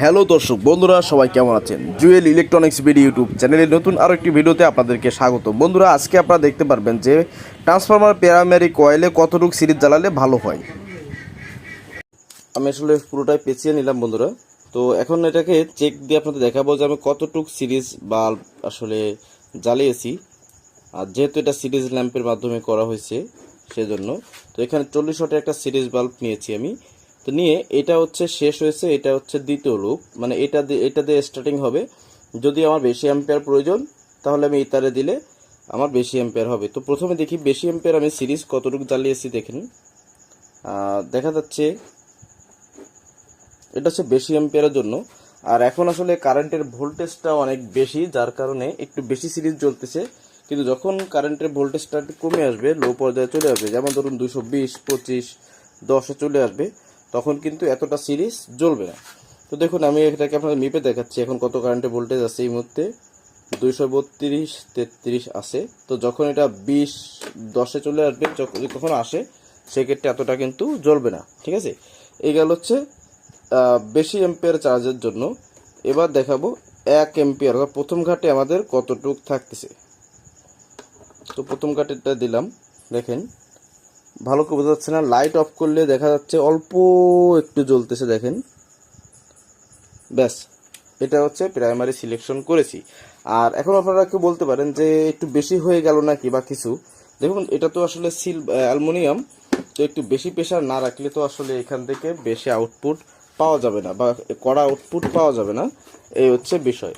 Hello দর্শক বন্ধুরা, সবাই কেমন আছেন? জুয়েল ইলেকট্রনিক্স ভিডিও ইউটিউব চ্যানেলের নতুন আরও একটি ভিডিওতে আপনাদেরকে স্বাগত। বন্ধুরা, আজকে আপনারা দেখতে পারবেন যে ট্রান্সফরমার প্যারামেরি কয়েলে কতটুকু সিরিজ জ্বালালে ভালো হয়। আমি আসলে পুরোটাই পেঁচিয়ে নিলাম বন্ধুরা। তো এখন এটাকে চেক দিয়ে আপনাদের দেখাবো যে আমি কতটুক সিরিজ বাল্ব আসলে জ্বালিয়েছি। আর যেহেতু এটা সিরিজ ল্যাম্পের মাধ্যমে করা হয়েছে, সেজন্য। তো এখানে চল্লিশ ওয়াটের একটা সিরিজ বাল্ব নিয়েছি আমি। তো নিয়ে এটা হচ্ছে শেষ হয়েছে, এটা হচ্ছে দ্বিতীয় লুপ মানে এটা দিয়ে এটা দিয়ে স্টার্টিং হবে। যদি আমার বেশি অ্যাম্পেয়ার প্রয়োজন, তাহলে আমি এই তারে দিলে আমার বেশি অ্যাম্পেয়ার হবে। তো প্রথমে দেখি বেশি অ্যাম্পেয়ার আমি সিরিজ কতটুকু জ্বালিয়েছি দেখেন দেখা যাচ্ছে এটা হচ্ছে বেশি অ্যাম্পিয়ারের জন্য। আর এখন আসলে কারেন্টের ভোল্টেজটা অনেক বেশি, যার কারণে একটু বেশি সিরিজ জ্বলতেছে। কিন্তু যখন কারেন্টের ভোল্টেজটা একটু কমে আসবে লো পর্যায়ে চলে আসবে। যেমন ধরুন দুশো বিশ, পঁচিশ, দশে চলে আসবে। তখন কিন্তু এতটা সিরিজ জ্বলবে না। তো দেখুন, আমি এটাকে আপনাদের মিপে দেখাচ্ছি। এখন কত কারেন্টের ভোল্টেজ আছে এই মুহূর্তে? দুইশো বত্রিশ, তেত্রিশ আসে তো যখন এটা বিশ, দশে চলে আসবে কখন আসে, সেক্ষেত্রে এতটা কিন্তু জ্বলবে না। ঠিক আছে? এই গেল হচ্ছে বেশি এম্পিয়ার চার্জের জন্য। এবার দেখাবো এক এম্পিয়ার অর্থাৎ প্রথম ঘাটে আমাদের কতটুক থাকতেছে। তো প্রথম ঘাটেরটা দিলাম, দেখেন। ভালো করে বোঝা যাচ্ছে না। লাইট অফ করলে দেখা যাচ্ছে অল্প একটু জ্বলতেছে, দেখেন। ব্যাস, এটা হচ্ছে প্রাইমারি সিলেকশন করেছি। আর এখন আপনারা কেউ বলতে পারেন যে একটু বেশি হয়ে গেল নাকি বা কিছু। দেখুন, এটা তো আসলে সিল অ্যালুমিনিয়াম তো একটু বেশি প্রেশার না রাখলে তো আসলে এখান থেকে বেশি আউটপুট পাওয়া যাবে না বা কড়া আউটপুট পাওয়া যাবে না। এই হচ্ছে বিষয়।